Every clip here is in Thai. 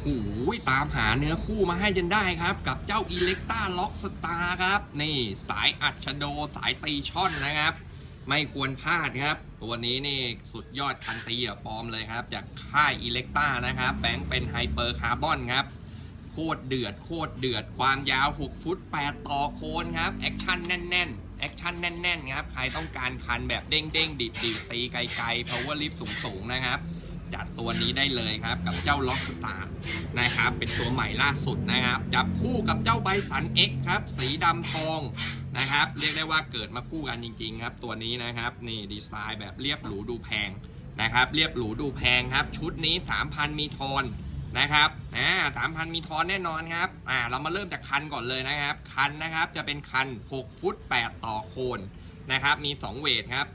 โหตามหาเนื้อคู่มาให้จนได้ครับ กับเจ้าอิเล็กต้าล็อกสตาร์ครับ นี่สายอัดชโดสายตีช่อนนะครับ ไม่ควรพลาดครับ ตัวนี้นี่สุดยอดคันตีอะปลอมเลยครับ จากค่ายอิเล็กต้านะครับแบงค์เป็นไฮเปอร์คาร์บอนครับ โคตรเดือดโคตรเดือดความยาว 6 ฟุต 8 ต่อโคนครับ แอคชั่นแน่น ๆแอคชั่นแน่น ๆ ครับ ใครต้องการคันแบบเด้ง ๆดิดๆตีไกลๆ power lift สูง ๆ นะครับ จัดตัวนี้ได้เลยครับ กับเจ้าล็อกสตาร์นะครับ เป็นตัวใหม่ล่าสุดนะครับจับคู่กับเจ้าไบสัน X ครับ สีดำทองนะครับ เรียกได้ว่าเกิดมาคู่กันจริง ๆ ครับ ตัวนี้นะครับนี่ดีไซน์แบบเรียบหรูดูแพงนะครับ เรียบหรูดูแพงครับ ชุดนี้ 3,000 มีทอนนะครับอ่าสามพันมีทอนแน่นอนครับอ่าเรามาเริ่มจากคันก่อนเลยนะครับ คันนะครับจะเป็นคัน 6 ฟุต 8 ต่อโคนนะครับ มี 2 เวทครับ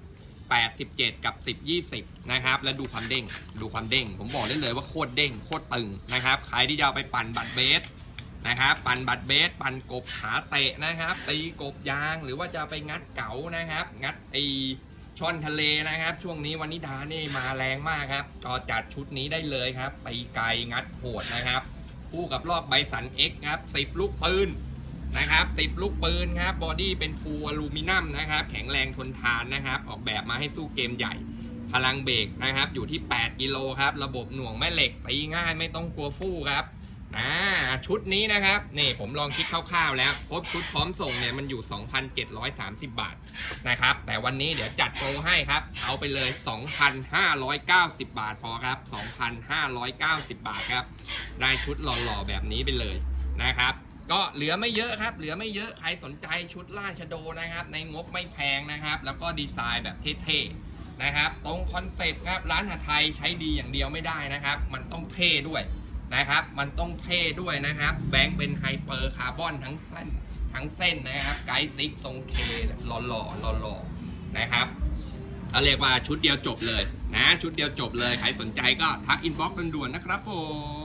87กับ 10 20 นะครับ แล้วดูความเด้ง ดูความเด้ง ผมบอกได้เลยว่าโคตรเด้ง โคตรตึงนะครับ ใครที่จะเอาไปปั่นบัตรเบสนะครับ ปั่นบัตรเบส ปั่นกบขาเตะนะครับ ตีกบยาง หรือว่าจะไปงัดเก๋านะครับ งัดไอช่อนทะเลนะครับ ช่วงนี้วันนิดานี่มาแรงมากครับ ก็จัดชุดนี้ได้เลยครับ ตีไกลงัดโหดนะครับ คู่กับรอบไบสัน X ครับ 10 ลูกปืน นะครับ10ลูกปืนครับบอดี้เป็นฟูอลูมิเนียมนะครับ แข็งแรงทนทานนะครับ ออกแบบมาให้สู้เกมใหญ่ พลังเบรกนะครับ อยู่ที่ 8 กิโลครับ ระบบหน่วงแม่เหล็กตีง่ายไม่ต้องกลัวฟู่ครับอ่าชุดนี้นะครับนี่ผมลองคิดคร่าวๆแล้วครบชุดพร้อมส่งเนี่ยมันอยู่ 2,730 บาทนะครับ แต่วันนี้เดี๋ยวจัดโปรให้ครับ เอาไปเลย 2,590 บาทพอครับ 2,590 บาทครับ ได้ชุดหล่อๆแบบนี้ไปเลยนะครับ ก็เหลือไม่เยอะครับ เหลือไม่เยอะ ใครสนใจชุดราชโดนะครับ ในงบไม่แพงนะครับ แล้วก็ดีไซน์แบบเท่ๆนะครับ ตรงคอนเซ็ปต์ครับ ร้านอาหาไทยใช้ดีอย่างเดียวไม่ได้นะครับ มันต้องเท่ด้วยนะครับ มันต้องเท่ด้วยนะครับ แบงค์เป็นไฮเปอร์คาร์บอนทั้งเส้นทั้งเส้นนะครับ ไกด์ซิกทรงเคหล่อๆหล่อๆนะครับเขาเรียกว่าชุดเดียวจบเลยนะ ชุดเดียวจบเลย ใครสนใจก็ทักอินบ็อกซ์ด่วนๆนะครับผม